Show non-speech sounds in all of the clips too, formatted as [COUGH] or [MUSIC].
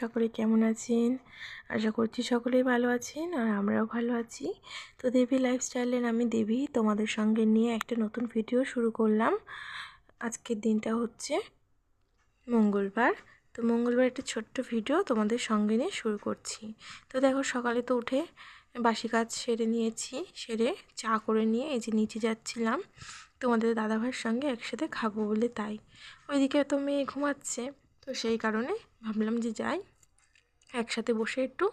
সকলে কেমন আছেন? আশা করছি সকলেই ভালো আছেন আর আমরাও ভালো আছি। তো দেবী লাইফস্টাইলের আমি দেবী, তোমাদের সঙ্গে নিয়ে একটা নতুন ভিডিও শুরু করলাম। আজকের দিনটা হচ্ছে মঙ্গলবার। তো মঙ্গলবার একটা ছোট্ট ভিডিও তোমাদের সঙ্গে নিয়ে শুরু করছি। তো দেখো সকালে তো উঠে বাসি কাজ সেরে নিয়েছি, সেরে চা করে নিয়ে এই যে নিচে যাচ্ছিলাম। তোমাদের দাদাভাইয়ের সঙ্গে একসাথে খাব বলে তাই। ওইদিকে তো মেয়ে ঘুমাচ্ছে। তো সেই কারণে ভাবলাম যে যাই, একসাথে বসে একটু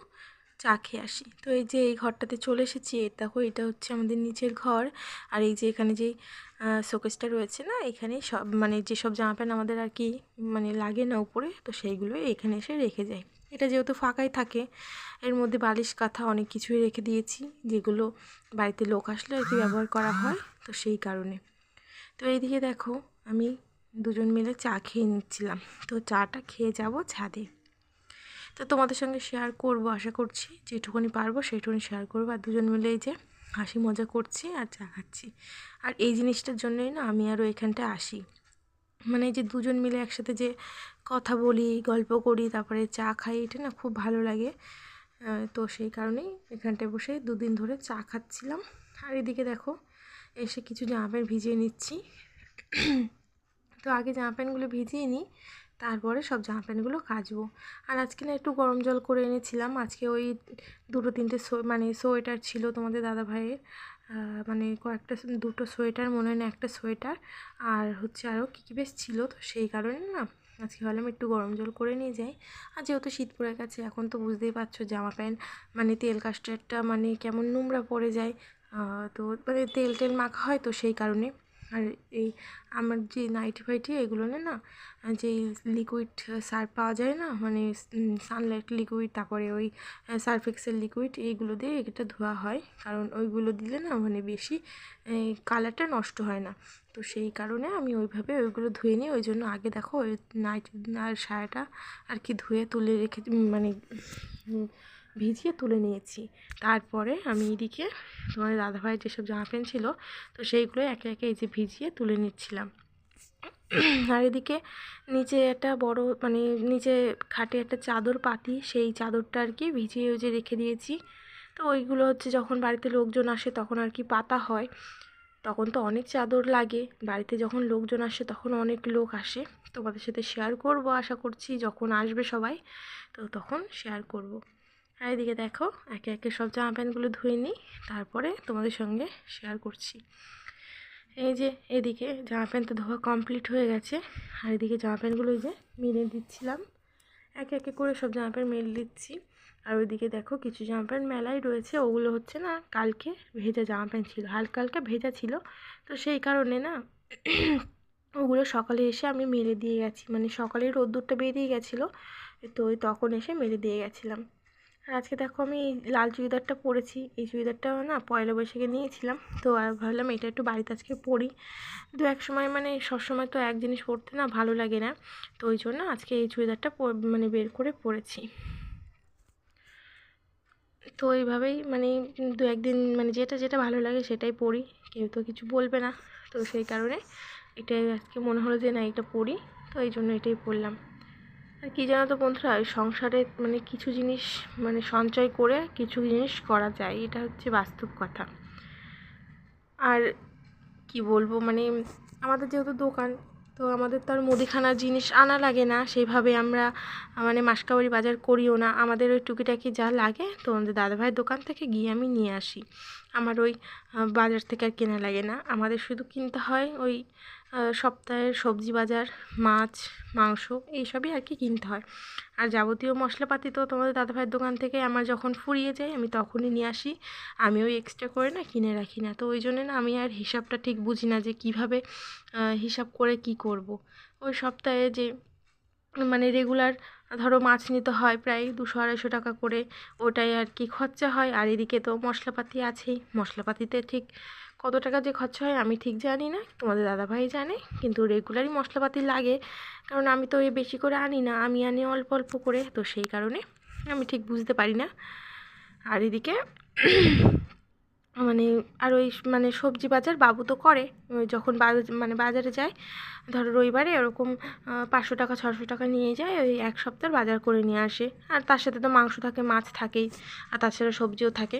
চা খেয়ে আসি। তো এই যে এই ঘরটাতে চলে এসেছি দেখো এটা হচ্ছে আমাদের নিচের ঘর। আর এই যে এখানে যে শোকেসটা রয়েছে না এখানে সব মানে যেসব জামা প্যান্ট আমাদের আর কি মানে লাগে না উপরে, তো সেইগুলো এখানে এসে রেখে যায় এটা যেহেতু ফাঁকাই থাকে, এর মধ্যে বালিশ, কাঁথা অনেক কিছুই রেখে দিয়েছি, যেগুলো বাড়িতে লোক আসলে আর কি ব্যবহার করা হয়, তো সেই কারণে। তো এইদিকে দেখো, আমি দুজন মিলে চা খেয়ে নিচ্ছিলাম। তো চাটা খেয়ে যাব ছাদে। তো তোমাদের সঙ্গে শেয়ার করব, আশা করছি। যেটুকুনি পারব সেইটুকুনি শেয়ার করব। আর দুজন মিলে এই যে হাসি মজা করছি আর চা খাচ্ছি। আর এই জিনিসটার জন্যই না আমি আরও এখানটায় আসি। মানে যে দুজন মিলে একসাথে যে কথা বলি, গল্প করি, তারপরে চা খাই, এটা না খুব ভালো লাগে। তো সেই কারণেই এখানটায় বসে দুদিন ধরে চা খাচ্ছিলাম। আর এদিকে দেখো, এসে কিছু জামা প্যান্ট ভিজিয়ে নিচ্ছি। তো আগে জামা প্যান্টগুলো ভিজিয়ে নিই, তারপরে সব জামা প্যান্টগুলো কাচবো। আর আজকে না একটু গরম জল করে এনেছিলাম, আজকে ওই দুটো তিনটে মানে সোয়েটার ছিল তোমাদের দাদা ভাইয়ের মানে কয়েকটা দুটো সোয়েটার, মনে হয় না একটা সোয়েটার, আর হচ্ছে আরও কী কী বেশ ছিল, তো সেই কারণে না আজকে ভাবলাম একটু গরম জল করে নিয়ে যাই। আর যেহেতু শীত পড়ে গেছে, এখন তো বুঝতেই পারছ জামা প্যান্ট মানে তেল কাস্টারটা মানে কেমন নোংরা পড়ে যায় তো মানে তেল টেল মাখা হয় তো সেই কারণে আর এই আমার যে নাইটি ফাইটি এগুলো না যে লিকুইড সার্ফ পাওয়া যায় না মানে সানলাইট লিকুইড তারপরে ওই সার্ফেক্সেল লিকুইড এইগুলো দিয়ে এটা ধোয়া হয়। কারণ ওইগুলো দিলে না মানে বেশি কালারটা নষ্ট হয় না। তো সেই কারণে আমি ওইভাবে ওইগুলো ধুয়ে নিই। ওই জন্য আগে দেখো, ওই নাইটি আর সায়াটা আর কি ধুয়ে তুলে রেখে মানে ভিজিয়ে তুলে নিয়েছি। তারপরে আমি এদিকে তোমাদের দাদাভাইয়ের যেসব জামা প্যান্ট ছিল, তো সেইগুলো একে একে এই যে ভিজিয়ে তুলে নিচ্ছিলাম। আর এদিকে নিচে একটা বড় মানে নিচে খাটে একটা চাদর পাতি, সেই চাদরটা আর কি ভিজিয়ে যে রেখে দিয়েছি। তো ওইগুলো হচ্ছে যখন বাড়িতে লোকজন আসে তখন আর কি পাতা হয়। তখন তো অনেক চাদর লাগে। বাড়িতে যখন লোকজন আসে তখন অনেক লোক আসে। তোমাদের সাথে শেয়ার করব আশা করছি, যখন আসবে সবাই, তো তখন শেয়ার করব। আর এদিকে দেখো, একে একে সব জামা প্যান্টগুলো ধুয়ে নিই, তারপরে তোমাদের সঙ্গে শেয়ার করছি। এই যে এদিকে জামা প্যান্ট তো ধোয়া কমপ্লিট হয়ে গেছে, আর এদিকে জামা প্যান্টগুলো যে মেলে দিচ্ছিলাম। একে একে করে সব জামা প্যান্ট মেলে দিচ্ছি। আর ওইদিকে দেখো কিছু জামা প্যান্ট মেলাই রয়েছে, ওগুলো হচ্ছে না কালকে ভেজা জামা প্যান্ট ছিল, হালকা হালকা ভেজা ছিল। তো সেই কারণে না [CLEARS THROAT] ওগুলো সকালে এসে আমি মেলে দিয়ে গেছি মানে সকালেই রোদ্দুরটা বেরিয়ে গেছিল, তো ওই তখন এসে মেলে দিয়ে গেছিলাম। আর আজকে দেখো আমি লাল চুড়িদারটা পরেছি। এই চুড়িদারটা না পয়লা বৈশাখে নিয়েছিলাম। তো আর ভাবলাম এটা একটু বাড়িতে আজকে পরি। দু এক সময় মানে সবসময় তো এক জিনিস পরতে না ভালো লাগে না। তো ওই জন্য আজকে এই চুড়িদারটা মানে বের করে পরেছি। তো এইভাবেই মানে দু একদিন মানে যেটা যেটা ভালো লাগে সেটাই পড়ি কেউ তো কিছু বলবে না। তো সেই কারণে এটাই আজকে মনে হলো যে না এটা পড়ি তো এই জন্য এটাই পড়লাম কী জানো তো বন্ধুরা সংসারে মানে কিছু জিনিস মানে সঞ্চয় করে কিছু জিনিস করা যায়, এটা হচ্ছে বাস্তব কথা। আর কি বলব মানে আমাদের যেহেতু দোকান, তো আমাদের তো আর মুদিখানার জিনিস আনা লাগে না, সেইভাবে আমরা মানে মাসকাবারি বাজার করিও না। আমাদের ওই টুকিটাকি যা লাগে, তো আমাদের দাদাভাইয়ের দোকান থেকে গিয়ে আমি নিয়ে আসি। আমার ওই বাজার থেকে আর কেনা লাগে না। আমাদের শুধু কিনতে হয় ওই সপ্তাহের সবজি বাজার, মাছ, মাংস, এইসবই আর কি কিনতে হয়। আর যাবতীয় মশলাপাতি তো তোমাদের দাদাভাইয়ের দোকান থেকে আমার যখন ফুরিয়ে যায়, আমি তখনই নিয়ে আসি। আমি ওই এক্সট্রা করে না কিনে রাখি না। তো ওই জন্য না আমি আর হিসাবটা ঠিক বুঝি না যে কীভাবে হিসাব করে কি করব। ওই সপ্তাহে যে মানে রেগুলার ধরো মাছ নিতে হয় প্রায় দুশো আড়াইশো টাকা করে, ওটাই আর কি খরচা হয়। আর এদিকে তো মশলাপাতি আছেই। মশলাপাতিতে ঠিক কত টাকা যে খরচা হয় আমি ঠিক জানি না, তোমাদের দাদাভাই জানে, কিন্তু রেগুলারই মশলাপাতি লাগে। কারণ আমি তো এ বেশি করে আনি না, আমি আনি অল্প অল্প করে, তো সেই কারণে আমি ঠিক বুঝতে পারি না। আর এদিকে মানে আর ওই মানে সবজি বাজার বাবু তো করে। যখন মানে বাজারে যায়, ধরো রবিবারে ওরকম পাঁচশো টাকা ছশো টাকা নিয়ে যায়, ওই এক সপ্তাহ বাজার করে নিয়ে আসে। আর তার সাথে তো মাংস থাকে, মাছ থাকেই, আর তাছাড়া সবজিও থাকে।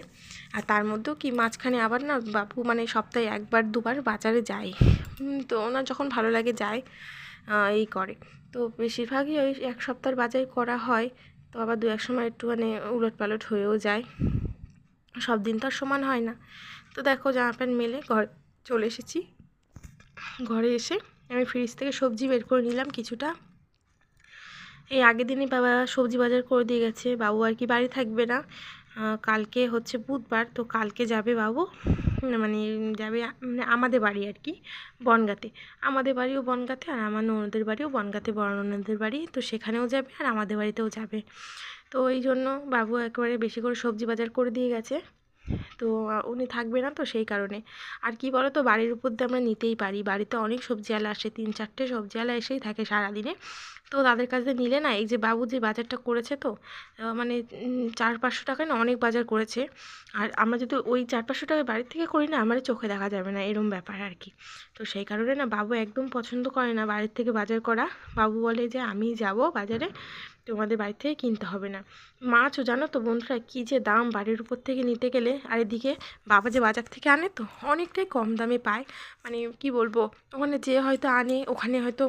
আর তার মধ্যেও কি মাঝখানে আবার না বাবু মানে সপ্তাহে একবার, দুবার বাজারে যায়। তো ওনার যখন ভালো লাগে যায় এই করে। তো বেশিরভাগই ওই এক সপ্তাহের বাজার করা হয়। তো আবার দু এক সময় একটু মানে উলট পালট হয়েও যায়। সব দিন তো আর সমান হয় না। তো দেখো জামা প্যান্ট মেলে ঘর, চলে এসেছি। ঘরে এসে আমি ফ্রিজ থেকে সবজি বের করে নিলাম কিছুটা। এই আগের দিনই বাবা সবজি বাজার করে দিয়ে গেছে। বাবু আর কি বাড়ি থাকবে না। কালকে হচ্ছে বুধবার, তো কালকে যাবে বাবু। মানে যাবে মানে আমাদের বাড়ি আর কি, বনগাতে। আমাদের বাড়িও বনগাতে আর আমার ননদের বাড়িও বনগাতে, বড় ননদের বাড়ি। তো সেখানেও যাবে আর আমাদের বাড়িতেও যাবে। তো এই জন্য বাবু একেবারে বেশি করে সবজি বাজার করে দিয়ে গেছে। তো উনি থাকবে না তো সেই কারণে। আর কি বলো তো বাড়ির উপর দিয়ে আমরা নিতেই পারি। বাড়িতে অনেক সবজিওয়ালা আসে, তিন চারটে সবজিওয়ালা এসেই থাকে সারাদিনে। তো তাদের কাছে নিলে না, এই যে বাবু যে বাজারটা করেছে তো মানে চার পাঁচশো টাকায় না অনেক বাজার করেছে। আর আমরা যদি ওই চার পাঁচশো টাকা বাড়ির থেকে করি না আমার চোখে দেখা যাবে না, এরম ব্যাপার আর কি। তো সেই কারণে না, বাবু একদম পছন্দ করে না বাড়ির থেকে বাজার করা। বাবু বলে যে, আমি যাব বাজারে। তোমাদের বাড়ি থেকে কিনতে হবে না। মাছও জানো তো বন্ধুরা কী যে দাম বাড়ির উপর থেকে নিতে গেলে, আর এদিকে বাবা যে বাজার থেকে আনে তো অনেকটাই কম দামে পায়। মানে কি বলব, ওখানে যে হয়তো আনে, ওখানে হয়তো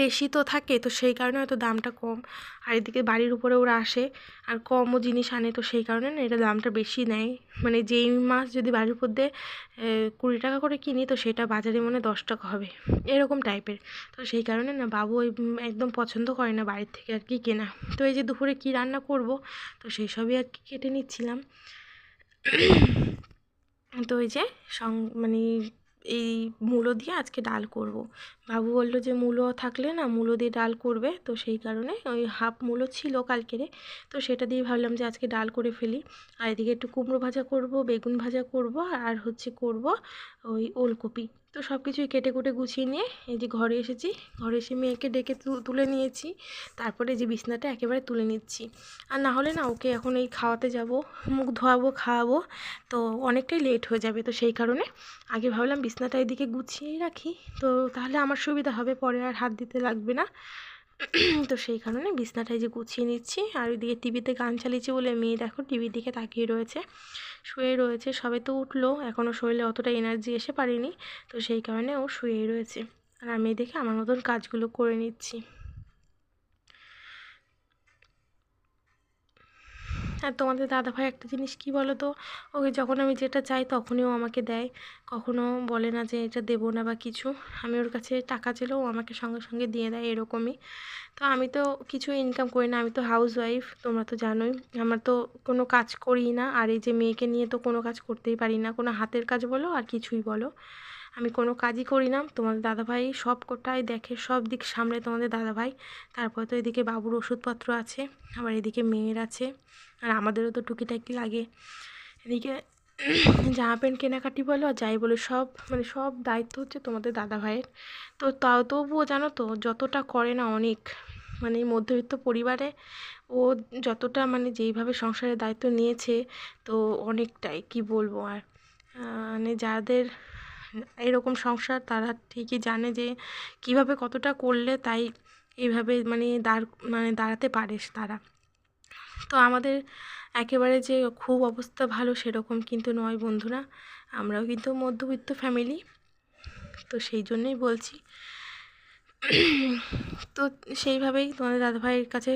বেশি তো থাকে, তো সেই কারণে হয়তো দামটা কম। আর এদিকে বাড়ির উপরে ওরা আসে, আর কমও জিনিস আনে, তো সেই কারণে না এটা দামটা বেশি নেয়। মানে যেই মাছ যদি বাড়ির উপর দিয়ে কুড়ি টাকা করে কিনি, তো সেটা বাজারে মনে দশ টাকা হবে। এরকম টাইপের তো সেই কারণে না বাবু ওই একদম পছন্দ করে না বাড়ির থেকে আর কি কেনা। তো এই যে দুপুরে কী রান্না করব, তো সেই সবই আর কি কেটে নিচ্ছিলাম। তো ওই যে সং মানে এই মূলো দিয়ে আজকে ডাল করব। বাবু বলল যে মূলো থাকলে না মূলো দিয়ে ডাল করবে, তো সেই কারণে ওই হাফ মূলো ছিল কালকেরে তো সেটা দিয়ে ভাবলাম যে আজকে ডাল করে ফেলি আর এদিকে একটু কুমড়ো ভাজা করব, বেগুন ভাজা করব, আর হচ্ছে করব ওই ওলকপি তো সব কিছুই কেটে কুটে গুছিয়ে নিয়ে এই যে ঘরে এসেছি। ঘরে এসে মেয়েকে ডেকে তুলে নিয়েছি। তারপরে যে বিছনাটা একেবারে তুলে নিচ্ছি। আর না হলে না ওকে এখন এই খাওয়াতে যাব, মুখ ধোয়াবো, খাওয়াবো। তো অনেকটাই লেট হয়ে যাবে তো সেই কারণে। আগে ভাবলাম বিছনাটা এদিকে গুছিয়েই রাখি। তো তাহলে আমার সুবিধা হবে, পরে আর হাত দিতে লাগবে না। তো সেই কারণে বিছনাটাই যে গুছিয়ে নিচ্ছি। আর ওইদিকে টিভিতে গান চালিয়েছি বলে মেয়ে দেখো, টিভির দিকে তাকিয়ে রয়েছে। শুয়ে রয়েছে, সবে তো উঠল। এখনও শরীরে অতটা এনার্জি এসে পারেনি, তো সেই কারণে ও শুয়েই রয়েছে। আর আমি দেখে আমার মতন কাজগুলো করে নিচ্ছি। আর তোমাদের দাদাভাই একটা জিনিস কি বলো তো ওকে যখন আমি যেটা চাই তখনই ও আমাকে দেয়। কখনো বলে না যে এটা দেবো না বা কিছু। আমি ওর কাছে টাকা চেলেও আমাকে সঙ্গে সঙ্গে দিয়ে দেয় এরকমই। তো আমি তো কিছু ইনকাম করি না, আমি তো হাউস ওয়াইফ তোমরা তো জানোই। আমার তো কোনো কাজ করি না। আর এই যে মেয়েকে নিয়ে তো কোনো কাজ করতেই পারি না। কোনো হাতের কাজ বলো আর কিছুই বলো। আমি কোনো কাজই করি না। তোমাদের দাদাভাই সব কোটাই দেখে, সব দিক সামলে তোমাদের দাদাভাই। তারপর তো এদিকে বাবুর ওষুধপত্র আছে, আবার এদিকে মেয়ের আছে, আর আমাদেরও তো টুকিটাকি লাগে। এদিকে [CLEARS THROAT] জামা প্যান্ট কেনাকাটি বলো, আর যাই বলো সব মানে সব দায়িত্ব হচ্ছে তোমাদের দাদাভাইয়ের। তো তাও তবুও জানো তো, যতটা করে না অনেক মানে মধ্যবিত্ত পরিবারে ও যতটা মানে যেইভাবে সংসারের দায়িত্ব নিয়েছে, তো অনেকটাই, কি বলব আর মানে যাদের এরকম সংসার তারা ঠিকই জানে যে কীভাবে কতটা করলে তাই এইভাবে মানে দাঁড় মানে দাঁড়াতে পারে তারা। তো আমাদের একেবারে যে খুব অবস্থা ভালো সেরকম কিন্তু নয় বন্ধুরা। আমরাও কিন্তু মধ্যবিত্ত ফ্যামিলি তো সেই জন্যই বলছি। তো সেইভাবেই তোমাদের দাদাভাইয়ের কাছে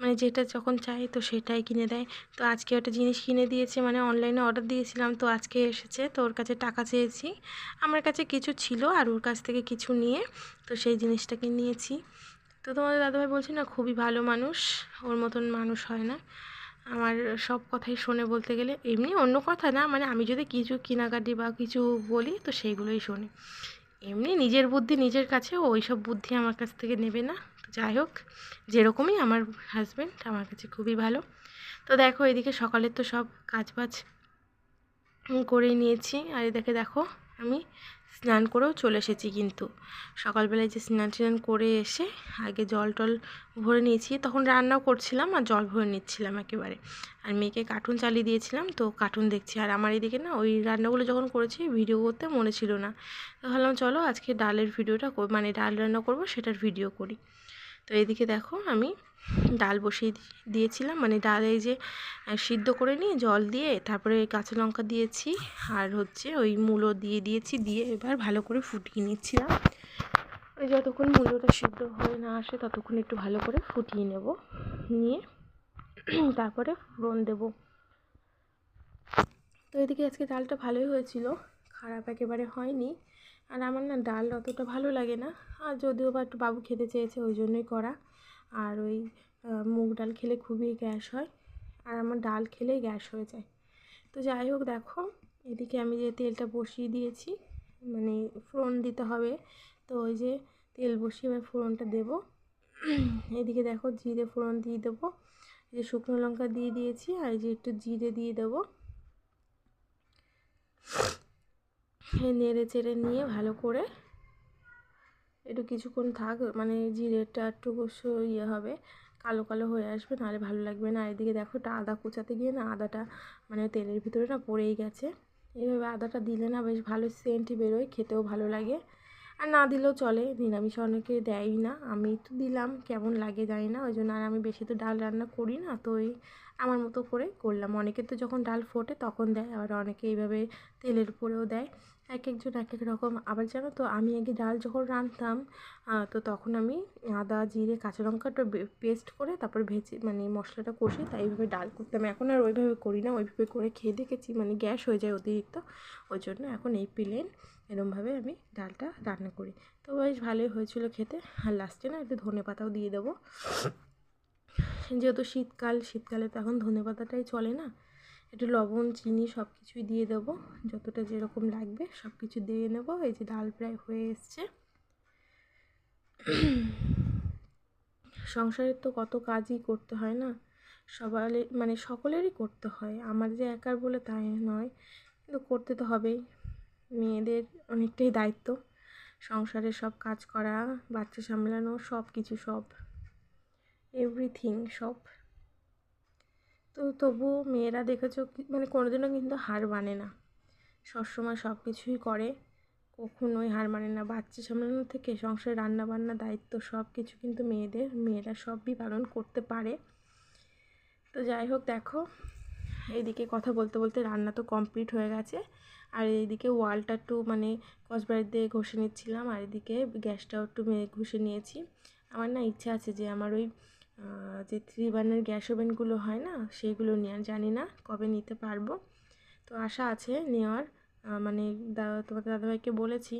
মানে যেটা যখন চাই তো সেটাই কিনে দেয়। তো আজকে একটা জিনিস কিনে দিয়েছে মানে অনলাইনে অর্ডার দিয়েছিলাম, তো আজকে এসেছে, তো ওর কাছে টাকা চেয়েছি। আমার কাছে কিছু ছিল আর ওর কাছ থেকে কিছু নিয়ে, তো সেই জিনিসটাকে নিয়েছি। তো তোমাদের দাদাভাই বলছে, না, খুবই ভালো মানুষ, ওর মতন মানুষ হয় না। আমার সব কথাই শোনে বলতে গেলে, এমনি অন্য কথা না মানে আমি যদি কিছু কেনাকাটি বা কিছু বলি, তো সেইগুলোই শোনে। এমনি নিজের বুদ্ধি নিজের কাছে ওই সব বুদ্ধি আমার কাছ থেকে নেবে না। যাই হোক, যেরকমই আমার হাজব্যান্ড আমার কাছে খুবই ভালো। তো দেখো, এদিকে সকালের তো সব কাজ বাজ করে নিয়েছি। আর এদিকে দেখো, আমি স্নান করেও চলে এসেছি কিন্তু। সকালবেলায় যে স্নান টান করে এসে আগে জল টল ভরে নিয়েছি, তখন রান্নাও করছিলাম আর জল ভরে নিচ্ছিলাম একেবারে। আর মেয়েকে কার্টুন চালিয়ে দিয়েছিলাম, তো কার্টুন দেখছি। আর আমার এদিকে না ওই রান্নাগুলো যখন করেছি ভিডিও করতে মনে ছিল না। তো ভাবলাম চলো আজকে ডালের ভিডিওটা মানে ডাল রান্না করব, সেটার ভিডিও করি। তো এদিকে দেখো আমি ডাল বসিয়ে দিয়েছিলাম। মানে ডাল যে সিদ্ধ করে নিয়ে জল দিয়ে তারপরে কাঁচা লঙ্কা দিয়েছি আর হচ্ছে ওই মূলো দিয়ে দিয়েছি। দিয়ে এবার ভালো করে ফুটিয়ে নিচ্ছিলাম। যতক্ষণ মূলোটা সিদ্ধ হয়ে না আসে ততক্ষণ একটু ভালো করে ফুটিয়ে নেব। নিয়ে [CLEARS THROAT] তারপরে ফোড়ন দেব। তো এদিকে আজকে ডালটা ভালোই হয়েছিল। খারাপ একেবারে হয়নি। আর আমার না ডাল অতটা ভালো লাগে না। আর যদিও বা একটু বাবু খেতে চেয়েছে ওই জন্যই করা। আর ওই মুগ ডাল খেলে খুবই গ্যাস হয় আর আমার ডাল খেলেই গ্যাস হয়ে যায়। তো যাই হোক দেখো, এদিকে আমি যে তেলটা বসিয়ে দিয়েছি মানে ফোড়ন দিতে হবে, তো ওই যে তেল বসিয়ে এবার ফোড়নটা দেবো। এদিকে দেখো জিরে ফোড়ন দিয়ে দেবো যে শুকনো লঙ্কা দিয়ে দিয়েছি আর যে একটু জিরে দিয়ে দেবো। নেড়ে চেড়ে নিয়ে ভালো করে একটু কিছুক্ষণ থাক মানে জিরেটা একটু ইয়ে হবে, কালো কালো হয়ে আসবে, নাহলে ভালো লাগবে না। এদিকে দেখো একটা আদা কুচাতে গিয়ে না আদাটা মানে তেলের ভিতরে না পড়েই গেছে। এইভাবে আদাটা দিলে না বেশ ভালো সেন্ট বেরোয়, খেতেও ভালো লাগে। আর না দিলেও চলে, নিরামিষ অনেকে দেয়ই না। আমি তো দিলাম, কেমন লাগে জানি না ওই জন্য আর আমি বেশি তো ডাল রান্না করি না, তো ওই আমার মতো করে করলাম। অনেকে তো যখন ডাল ফোটে তখন দেয়, আবার অনেকে এইভাবে তেলের উপরেও দেয়। এক একজন এক এক রকম। আবার জানো তো, আমি আগে ডাল যখন রাঁধতাম তো তখন আমি আদা, জিরে, কাঁচা লঙ্কাটা পেস্ট করে তারপর ভেজে মানে মশলাটা কষে তাই এইভাবে ডাল করতাম। এখন আর ওইভাবে করি না, ওইভাবে করে খেয়ে দেখেছি মানে গ্যাস হয়ে যায় অতিরিক্ত। ওই জন্য এখন এই প্লেন, এরমভাবে আমি ডালটা রান্না করি। তো বেশ ভালোই হয়েছিল খেতে। আর লাস্টে না একটু ধনে পাতাও দিয়ে দেবো। যেহেতু শীতকাল, শীতকালে তো এখন ধনে পাতাটাই চলে না। একটু লবণ, চিনি সব কিছুই দিয়ে দেবো। যতটা যেরকম লাগবে সব কিছু দিয়ে নেব। এই যে ডাল প্রায় হয়ে এসছে। সংসারের তো কত কাজই করতে হয় না। সবাই মানে সকলেরই করতে হয়। আমার যে একার বলে তাই নয়। কিন্তু করতে তো হবেই। মেয়েদের অনেকটাই দায়িত্ব। সংসারের সব কাজ করা, বাচ্চা সামলানো সব কিছু সব। এভরিথিং সব তো তবুও মেয়েরা দেখেছ মানে কোনোদিনও কিন্তু হার মানে না। সবসময় সব কিছুই করে, কখনোই হার মানে না। বাচ্চা সামলানো থেকে সংসারে রান্না বান্না দায়িত্ব সব কিছু কিন্তু মেয়েদের, মেয়েরা সবই পালন করতে পারে। তো যাই হোক, দেখো, এইদিকে কথা বলতে বলতে রান্না তো কমপ্লিট হয়ে গেছে। আর এইদিকে ওয়ালটা একটু মানে কসবাড়ি দিয়ে ঘষে নিচ্ছিলাম, আর এদিকে গ্যাসটাও একটু ঘষে নিয়েছি। আমার না ইচ্ছা আছে যে আমার ওই যে থ্রি বার্নার গ্যাস ওভেনগুলো হয় না সেইগুলো নেওয়ার জানি না কবে নিতে পারব। তো আশা আছে নেওয়ার। মানে তোমাদের দাদাভাইকে বলেছি,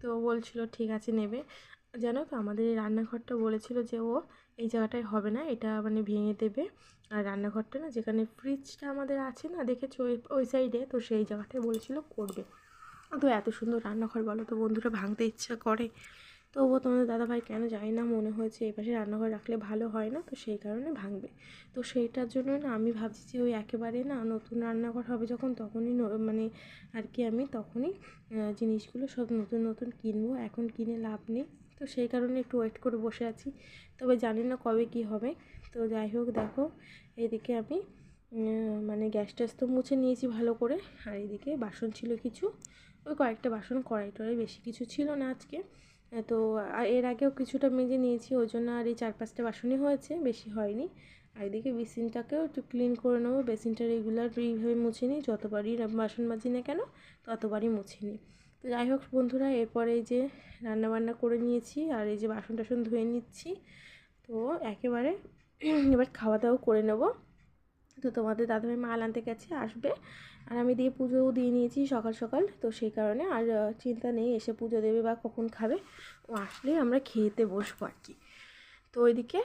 তো বলছিল, ঠিক আছে, নেবে। জানো তো, আমাদের এই রান্নাঘরটা বলেছিল যে ও এই জায়গাটায় হবে না, এটা মানে ভেঙে দেবে। আর রান্নাঘরটা না, যেখানে ফ্রিজটা আমাদের আছে না, দেখেছ ওই ওই সাইডে তো সেই জায়গাটায় বলেছিল করবে। তো এত সুন্দর রান্নাঘর বলো তো, বন্ধুরা, ভাঙতে ইচ্ছা করে। তবুও তোমাদের দাদাভাই কেন জানি না? মনে হয়েছে এই পাশে রান্নাঘর রাখলে ভালো হয় না, তো সেই কারণে ভাঙবে। তো সেইটার জন্য না আমি ভাবছি যে ওই একেবারে না নতুন রান্নাঘর হবে যখন তখনই মানে আর কি আমি তখনই জিনিসগুলো সব নতুন নতুন কিনবো, এখন কিনে লাভ নেই। তো সেই কারণে একটু ওয়েট করে বসে আছি, তবে জানি না কবে কি হবে। তো যাই হোক, দেখো, এদিকে আমি মানে গ্যাস ট্যাস তো মুছে নিয়েছি ভালো করে, আর এদিকে বাসন ছিল কিছু, ওই কয়েকটা বাসন কড়াই টড়াই বেশি কিছু ছিল না আজকে। তো এর আগেও কিছুটা মেজে নিয়েছি, ওই জন্য আর এই চার পাঁচটা বাসনই হয়েছে, বেশি হয়নি। আর এদিকে বেসিনটাকেও একটু ক্লিন করে নেব, বেসিনটা রেগুলার এইভাবে মুছে নিই, যতবারই বাসন মাজি না কেন, ততবারই মুছে নিই। তো যাই হোক বন্ধুরা, এরপরে এই যে রান্নাবান্না করে নিয়েছি, আর এই যে বাসন টাসন ধুয়ে নিচ্ছি, তো একেবারে এবার খাওয়া দাওয়া করে নেব। তো তোমাদের দাদাভাই মাল আনতে গেছে, আসবে। আর আমি দিয়ে পুজোও দিয়ে নিয়েছি সকাল সকাল, তো সেই কারণে আর চিন্তা নেই এসে পুজো দেবে বা কখন খাবে, ও আসলেই আমরা খেতে বসবো আর কি। তো ওইদিকে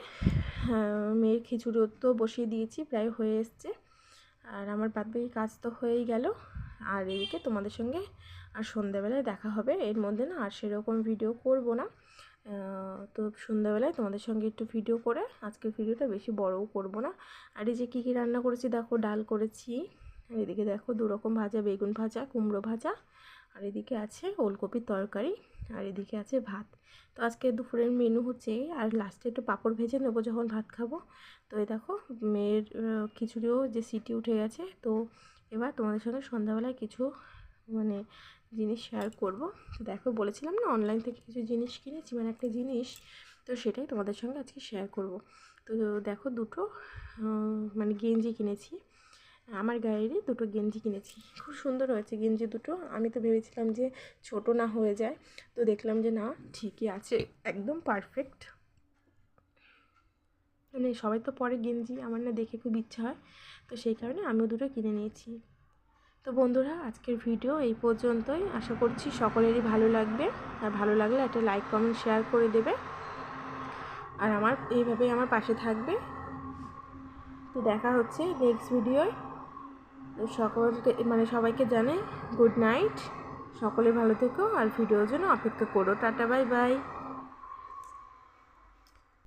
মেয়ের খিচুড়ি তো বসিয়ে দিয়েছি, প্রায় হয়ে এসছে। আর আমার বাদবাকি কাজ তো হয়েই গেল। আর এদিকে তোমাদের সঙ্গে আর সন্ধ্যাবেলায় দেখা হবে, এর মধ্যে না আর সেরকম ভিডিও করব না। তো সন্ধ্যাবেলায় তোমাদের সঙ্গে একটু ভিডিও করে, আজকের ভিডিওটা বেশি বড়ও করব না। আর এই যে কী কী রান্না করেছি, দেখো, ডাল করেছি আর এদিকে দেখো দুরকম ভাজা বেগুন ভাজা, কুমড়ো ভাজা, আর এদিকে আছে ওলকপির তরকারি, আর এদিকে আছে ভাত। তো আজকে দুপুরের মেনু হচ্ছে, আর লাস্টে একটু পাঁপড় ভেজে নেব যখন ভাত খাব। তো এই দেখো, মেয়ের খিচুড়িও যে সিটি উঠে গেছে, তো এবার তোমাদের সঙ্গে সন্ধ্যাবেলায় কিছু মানে জিনিস শেয়ার করব। দেখো, বলেছিলাম না অনলাইন থেকে কিছু জিনিস কিনেছি মানে একটা জিনিস, তো সেটাই তোমাদের সঙ্গে আজকে শেয়ার করব। তো দেখো দুটো মানে গেঞ্জি কিনেছি। আমার গায়েরই দুটো গেঞ্জি কিনেছি। খুব সুন্দর হয়েছে গেঞ্জি দুটো। আমি তো ভেবেছিলাম যে ছোট না হয়ে যায়। তো দেখলাম যে না, ঠিকই আছে, একদম পারফেক্ট মানে সবাই তো পরে গেঞ্জি, আমার না দেখে খুব ইচ্ছা হয়। তো সেই কারণে আমিও দুটো কিনে নিয়েছি। তো বন্ধুরা, আজকের ভিডিও এই পর্যন্তই। আশা করছি সকলেরই ভালো লাগবে। আর ভালো লাগলে একটা লাইক কমেন্ট শেয়ার করে দেবে। আর আমার, এইভাবেই আমার পাশে থাকবে। তো দেখা হচ্ছে নেক্সট ভিডিওয় সকলকে মানে সবাইকে জানাই গুড নাইট সকলে ভালো থেকো আর ভিডিওর জন্য অপেক্ষা করো। টাটা, বাই বাই।